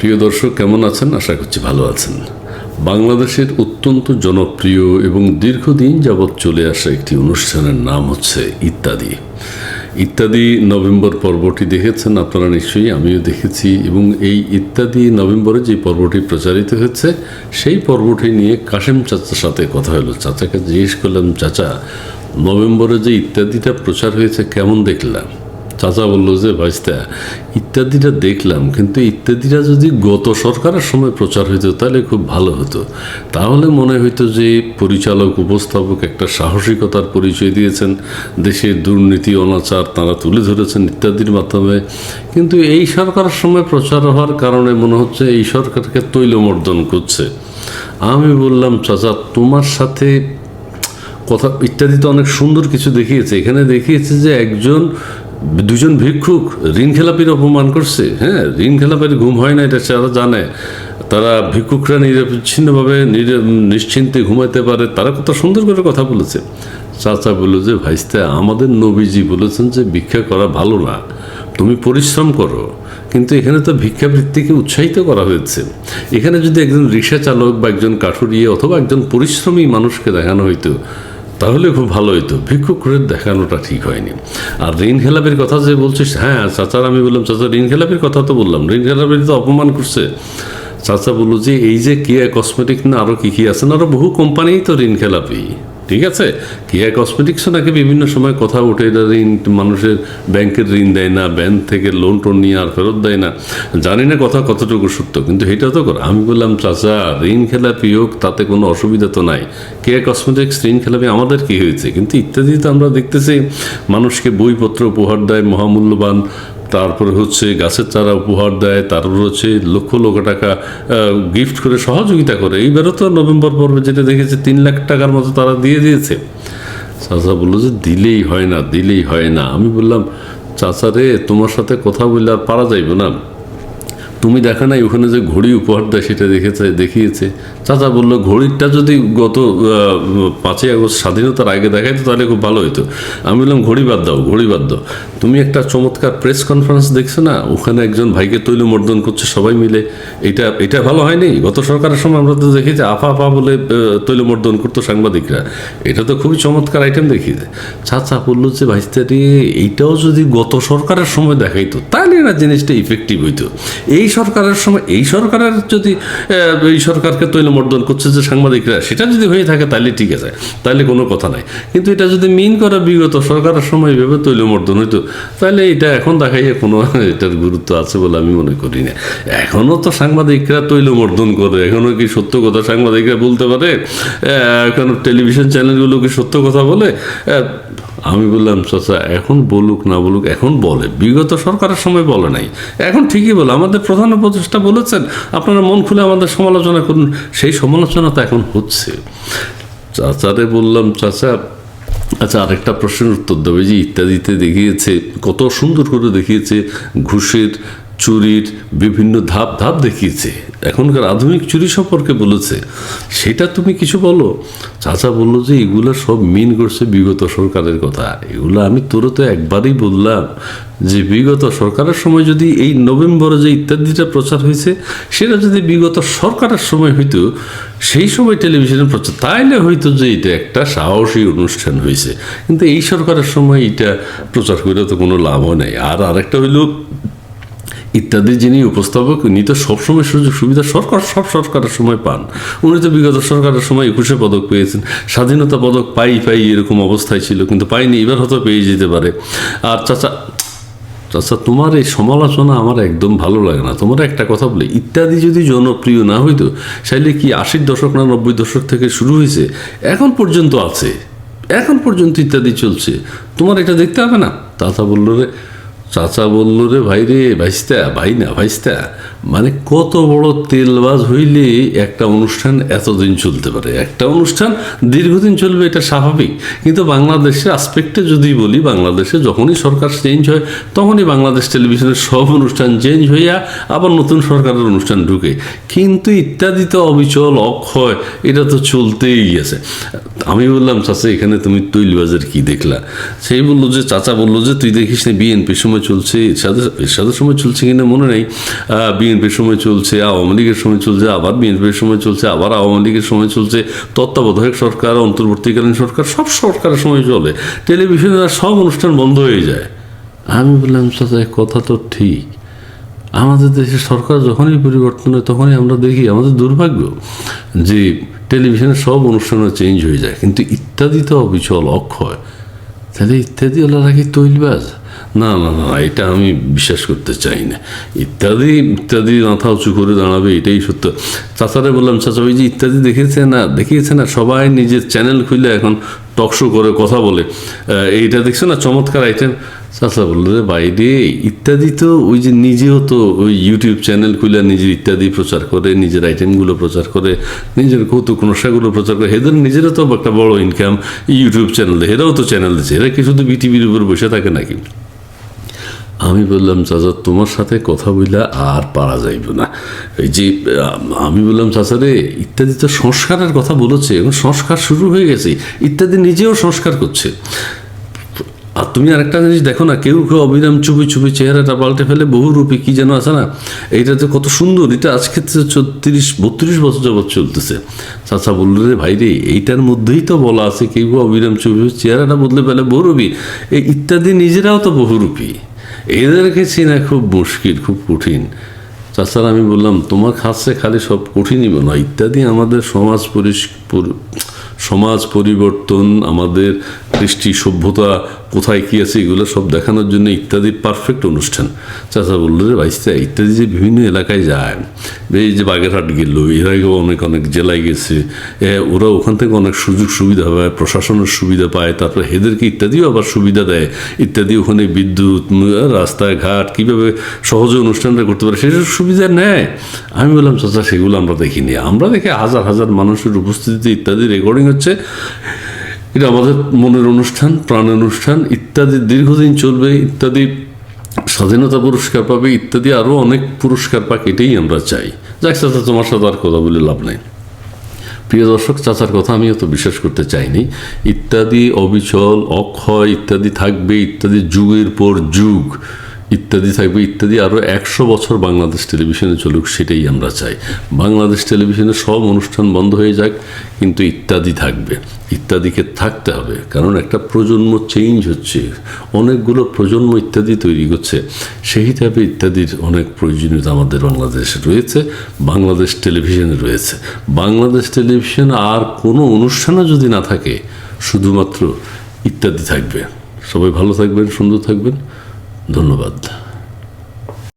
প্রিয় দর্শক, কেমন আছেন? আশা করছি ভালো আছেন। বাংলাদেশের অত্যন্ত জনপ্রিয় এবং দীর্ঘদিন যাবৎ চলে আসা একটি অনুষ্ঠানের নাম হচ্ছে ইত্যাদি। ইত্যাদি নভেম্বর পর্বটি দেখেছেন আপনারা নিশ্চয়ই, আমিও দেখেছি এবং এই ইত্যাদি নভেম্বরে যে পর্বটি প্রচারিত হচ্ছে সেই পর্বটি নিয়ে কাশেম চাচার সাথে কথা হলো। চাচাকে জিজ্ঞেস করলাম, চাচা, নভেম্বরে যে ইত্যাদিটা প্রচার হয়েছে, কেমন দেখলাম? চাচা বলল যে ভাইস্তা, ইত্যাদিটা দেখলাম, কিন্তু ইত্যাদিটা যদি গত সরকারের সময় প্রচার হইতো, তাহলে খুব ভালো হতো। তাহলে মনে হইতো যে পরিচালক, উপস্থাপক একটা সাহসিকতার পরিচয় দিয়েছেন, দেশের দুর্নীতি, অনাচার তারা তুলে ধরেছেন ইত্যাদির মাধ্যমে। কিন্তু এই সরকারের সময় প্রচার হওয়ার কারণে মনে হচ্ছে এই সরকারকে তৈলমর্দন করছে। আমি বললাম, চাচা, তোমার সাথে কথা, ইত্যাদি তো অনেক সুন্দর কিছু দেখিয়েছে। এখানে দেখিয়েছে যে একজন দুজন ভিক্ষুক ঋণ খেলাপির অপমান করছে হ্যাঁ? ঋণ খেলাপির ঘুম হয় না, এটা তারা জানে। তারা ভিক্ষুকরা নিরবিচ্ছিন্নভাবে নিশ্চিন্তে ঘুমাতে পারে। তারা কত সুন্দর করে কথা বলেছে। চাচা বলল যে, ভাইস্তা, আমাদের নবীজি বলেছেন যে, ভিক্ষা করা ভালো না। তুমি পরিশ্রম করো। কিন্তু এখানে তো ভিক্ষাবৃত্তিকে উৎসাহিত করা হয়েছে। এখানে যদি একজন রিক্সা চালক বা একজন কাঠুরিয়ে অথবা একজন পরিশ্রমী মানুষকে দেখানো হইতো তাহলে খুব ভালো হইতো ভিক্ষুক করে দেখানোটা ঠিক হয়নি। আর ঋণ খেলাপের কথা যে বলছিস হ্যাঁ চাচার আমি বললাম, চাচা, ঋণ খেলাপের কথা তো বললাম। ঋণ খেলাপের তো অপমান করছে। চাচা বলল, যে এই যে কে কসমেটিক না আরও কী কী আছে না আরও বহু কোম্পানিই তো ঋণ খেলাপি। ঠিক আছে? কেয়া কসমেটিক্সও নাকি বিভিন্ন সময় কথা উঠে এটা ঋণ, মানুষের ব্যাংকের ঋণ দেয় না, ব্যাংক থেকে লোন টোন নিয়ে আর ফেরত দেয় না। জানি না কথা কতটুকু সত্য, কিন্তু এটা তো কর, আমি বললাম, চাচা, ঋণ খেলাপি হোক তাতে কোনো অসুবিধা তো নাই। কেয়া কসমেটিক্স ঋণ খেলাপি আমাদের কি হয়েছে? কিন্তু ইত্যাদি তো আমরা দেখতেছি, মানুষকে বইপত্র উপহার দেয়, মহামূল্যবান তারপরে হচ্ছে গাছের চারা উপহার দেয়, তারপর হচ্ছে লক্ষ লক্ষ টাকা গিফট করে সহযোগিতা করে। এইবারও তো নভেম্বর পর্বে যেটা দেখেছে, তিন লাখ টাকার মতো তারা দিয়ে দিয়েছে। চাচা বলল যে দিলেই হয় না, দিলেই হয় না। আমি বললাম, চাচা রে, তোমার সাথে কথা বললে আর পারা যাইব না। তুমি দেখা নাই ওখানে যে ঘড়ি উপহার দেয় সেটা দেখেছে দেখিয়েছে। চাচা বলল ঘড়িটা যদি গত পাঁচই আগস্ট স্বাধীনতার আগে দেখাইতো তাহলে খুব ভালো হতো আমি বললাম ঘড়ি বাদ দাও ঘড়ি বাদ দাও। তুমি একটা চমৎকার প্রেস কনফারেন্স দেখছ না? ওখানে একজন ভাইকে তৈলমর্দন করছে সবাই মিলে। এটা এটা ভালো হয়নি? গত সরকারের সময় আমরা তো দেখেছি আফা আফা বলে আহ, তৈলমর্দন করতো সাংবাদিকরা। এটা তো খুবই চমৎকার আইটেম দেখিয়েছে। চাচা বলল যে ভাইস্তারি এইটাও যদি গত সরকারের সময় দেখাইতো না জিনিসটা ইফেক্টিভ হইতো। এই সরকারের সময় এই সরকারের যদি এই সরকারকে তৈলমর্দন করছে যে সাংবাদিকরা, সেটা যদি হয়ে থাকে তাহলে ঠিক আছে, তাহলে কোনো কথা নাই। কিন্তু এটা যদি মিন করা বিগত সরকারের সময় এভাবে তৈলমর্দন হইতো, তাহলে এটা এখন দেখাইয়ে কোনো এটার গুরুত্ব আছে বলে আমি মনে করি না। এখনও তো সাংবাদিকরা তৈলমর্দন করে এখনও কি সত্য কথা সাংবাদিকরা বলতে পারে? এখন টেলিভিশন চ্যানেলগুলো কি সত্য কথা বলে? আমি বললাম, চাচা, এখন বলুক না বলুক, এখন বলে। বিগত সরকারের সময় বলে নাই। এখন ঠিকই বলে। আমাদের প্রধান উপদেষ্টা বলেছেন, আপনারা মন খুলে আমাদের সমালোচনা করুন। সেই সমালোচনা তো এখন হচ্ছে। চাচারে বললাম, চাচা আচ্ছা আরেকটা প্রশ্নের উত্তর দেবে। যে ইত্যাদিতে দেখিয়েছে, কত সুন্দর করে দেখিয়েছে ঘুষের চুরির বিভিন্ন ধাপ ধাপ দেখিয়েছে। এখনকার আধুনিক চুরি সম্পর্কে বলেছে। সেটা তুমি কিছু বলো। চাচা বলল যে, এগুলো সব মিন করছে বিগত সরকারের কথা। এগুলো আমি তোরও তো একবারই বললাম যে, বিগত সরকারের সময় যদি এই নভেম্বরে যে ইত্যাদিটা প্রচার হয়েছে, সেটা যদি বিগত সরকারের সময় হইতো, সেই সময় টেলিভিশনে প্রচার, তাইলে হয়তো যে এটা একটা সাহসী অনুষ্ঠান হয়েছে কিন্তু এই সরকারের সময় এটা প্রচার করে তো কোনো লাভও নেই। আর আরেকটা হইল ইত্যাদি যিনি উপস্থাপক, উনি তো সবসময় সুযোগ সুবিধা সরকার, সব সরকারের সময় পান। উনি তো বিগত সরকারের সময় একুশে পদক পেয়েছেন। স্বাধীনতা পদক পাই পাই এরকম অবস্থায় ছিল, কিন্তু পাইনি, এবার হয়তো পেয়ে যেতে পারে। আর চাচা আচ্ছা তোমার এই সমালোচনা আমার একদম ভালো লাগে না। তোমার একটা কথা বলে, ইত্যাদি যদি জনপ্রিয় না হইতো তাহলে কি আশির দশক না নব্বই দশক থেকে শুরু হয়েছে? এখন পর্যন্ত আছে। এখন পর্যন্ত ইত্যাদি চলছে। তোমার এটা দেখতে হবে না? চাচা বলল রে চাচা বলল, রে ভাই রে, ভাইস্তা, ভাই না, ভাইস্তা মানে কত বড় তেলবাজ হইলে একটা অনুষ্ঠান এতদিন চলতে পারে? একটা অনুষ্ঠান দীর্ঘদিন চলবে, এটা স্বাভাবিক। কিন্তু বাংলাদেশের আসপেক্টে যদি বলি, বাংলাদেশে যখনই সরকার চেঞ্জ হয়, তখনই বাংলাদেশ টেলিভিশনের সব অনুষ্ঠান চেঞ্জ হইয়া আবার নতুন সরকারের অনুষ্ঠান ঢুকে। কিন্তু ইত্যাদি তো অবিচল, অক্ষয়, এটা তো চলতেই আছে। আমি বললাম, চাচা, এখানে তুমি তৈলবাজের কি দেখলা? সেই বলল যে, চাচা বলল যে, তুই দেখিস না বিএনপির সময় সময় চলছে, এরশাদের এরশাদের সময় চলছে কিনা মনে নেই। বিএনপির সময় চলছে, আওয়ামী লীগের সময় চলছে, আবার বিএনপির সময় চলছে, আবার আওয়ামী লীগের সময় চলছে। তত্ত্বাবধায়ক সরকার, অন্তর্বর্তীকালীন সরকার, সব সরকারের সময় চলে। টেলিভিশনে সব অনুষ্ঠান বন্ধ হয়ে যায়। আমি বললাম, চাচা কথা তো ঠিক। আমাদের দেশে সরকার যখনই পরিবর্তন হয়, তখনই আমরা দেখি, আমাদের দুর্ভাগ্য যে টেলিভিশনের সব অনুষ্ঠানও চেঞ্জ হয়ে যায়। কিন্তু ইত্যাদি তো অবিচল অক্ষয়। তাহলে ইত্যাদি ওরা কি তৈলবাজ? না না না, এটা আমি বিশ্বাস করতে চাই না। ইত্যাদি ইত্যাদি মাথা উঁচু করে দাঁড়াবে, এটাই সত্য। চাচারে বললাম, চাচা, ওই যে ইত্যাদি দেখেছে না, দেখিয়েছে না, সবাই নিজের চ্যানেল খুলে এখন টকশো করে, কথা বলে। এইটা দেখছ না, চমৎকার আইটেম চাচা বলল, রে বাইরে ইত্যাদি তো ওই যে নিজেও তো ওই ইউটিউব চ্যানেল খুলে নিজের ইত্যাদি প্রচার করে, নিজের আইটেমগুলো প্রচার করে, নিজের কৌতুক নকশাগুলো প্রচার করে। এদের নিজেরও তো একটা বড় ইনকাম ইউটিউব চ্যানেল এরাও তো চ্যানেল দিচ্ছে এরা কি শুধু বিটিভির উপর বসে থাকে নাকি? আমি বললাম, চাচা, তোমার সাথে কথা বললে আর পারা যাইব না। এই যে, আমি বললাম, চাচা রে, ইত্যাদি তো সংস্কারের কথা বলেছে এবং সংস্কার শুরু হয়ে গেছে, ইত্যাদি নিজেও সংস্কার করছে। আর তুমি আরেকটা জিনিস দেখো না, কেউ কেউ অবিরাম চুপি চুপি চেহারাটা পাল্টে ফেলে, বহু বহুরূপী কি যেন আছে না, এইটা তো কত সুন্দর, এটা আজকে তিরিশ বত্রিশ বছর যাবৎ চলতেছে। চাচা বলল, রে ভাই রে, এইটার মধ্যেই তো বলা আছে, কেউ অবিরাম চুপি চেহারাটা বদলে ফেলে বহুরূপী এই ইত্যাদি নিজেরাও তো বহুরূপী এদেরকে চেনা খুব মুশকিল, খুব কঠিন। তাছাড়া আমি বললাম, তোমার কাছে খালি সব কঠিনই বলো। ইত্যাদি আমাদের সমাজ পরি সমাজ পরিবর্তন, আমাদের কৃষ্টি সভ্যতা, কোথায় কী আছে, এগুলো সব দেখানোর জন্য ইত্যাদি পারফেক্ট অনুষ্ঠান। চাচা বলল, রে ভাইস্তা ইত্যাদি যে বিভিন্ন এলাকায় যায়, এই যে বাগেরহাট গেল, এর আগেও অনেক অনেক জেলায় গেছে ওরা ওখান থেকে অনেক সুযোগ সুবিধা পায়, প্রশাসনের সুবিধা পায়, তারপরে এদেরকে ইত্যাদিও আবার সুবিধা দেয়, ইত্যাদি ওখানে বিদ্যুৎ রাস্তাঘাট, কীভাবে সহজে অনুষ্ঠানটা করতে পারে, সেসব সুবিধা নেয়। আমি বললাম, চাচা, সেগুলো আমরা দেখিনি। আমরা দেখি হাজার হাজার মানুষের উপস্থিতিতে ইত্যাদি রেকর্ডিং হচ্ছে। এটা আমাদের মনের অনুষ্ঠান প্রাণের অনুষ্ঠান, ইত্যাদি দীর্ঘদিন চলবে, ইত্যাদি স্বাধীনতা পুরস্কার পাবে, ইত্যাদি আরও অনেক পুরস্কার পাক, এটাই আমরা চাই। যাক চাচা, তোমার সাথে আর কথা বলে লাভ নেই। প্রিয় দর্শক, চাচার কথা আমি অত বিশ্বাস করতে চাইনি। ইত্যাদি অবিচল, অক্ষয়, ইত্যাদি থাকবে, ইত্যাদি যুগের পর যুগ। ইত্যাদি থাকবে, ইত্যাদি আরও একশো বছর বাংলাদেশ টেলিভিশনে চলুক, সেটাই আমরা চাই। বাংলাদেশ টেলিভিশনে সব অনুষ্ঠান বন্ধ হয়ে যাক, কিন্তু ইত্যাদি থাকবে। ইত্যাদিকে থাকতে হবে, কারণ একটা প্রজন্ম চেঞ্জ হচ্ছে। অনেকগুলো প্রজন্ম ইত্যাদি তৈরি করছে। সেই হিসাবে ইত্যাদির অনেক প্রয়োজনীয়তা আমাদের বাংলাদেশে রয়েছে, বাংলাদেশ টেলিভিশনে রয়েছে। বাংলাদেশ টেলিভিশন আর কোনো অনুষ্ঠানও যদি না থাকে, শুধুমাত্র ইত্যাদি থাকবে। সবাই ভালো থাকবেন, সুন্দর থাকবেন। ধন্যবাদ।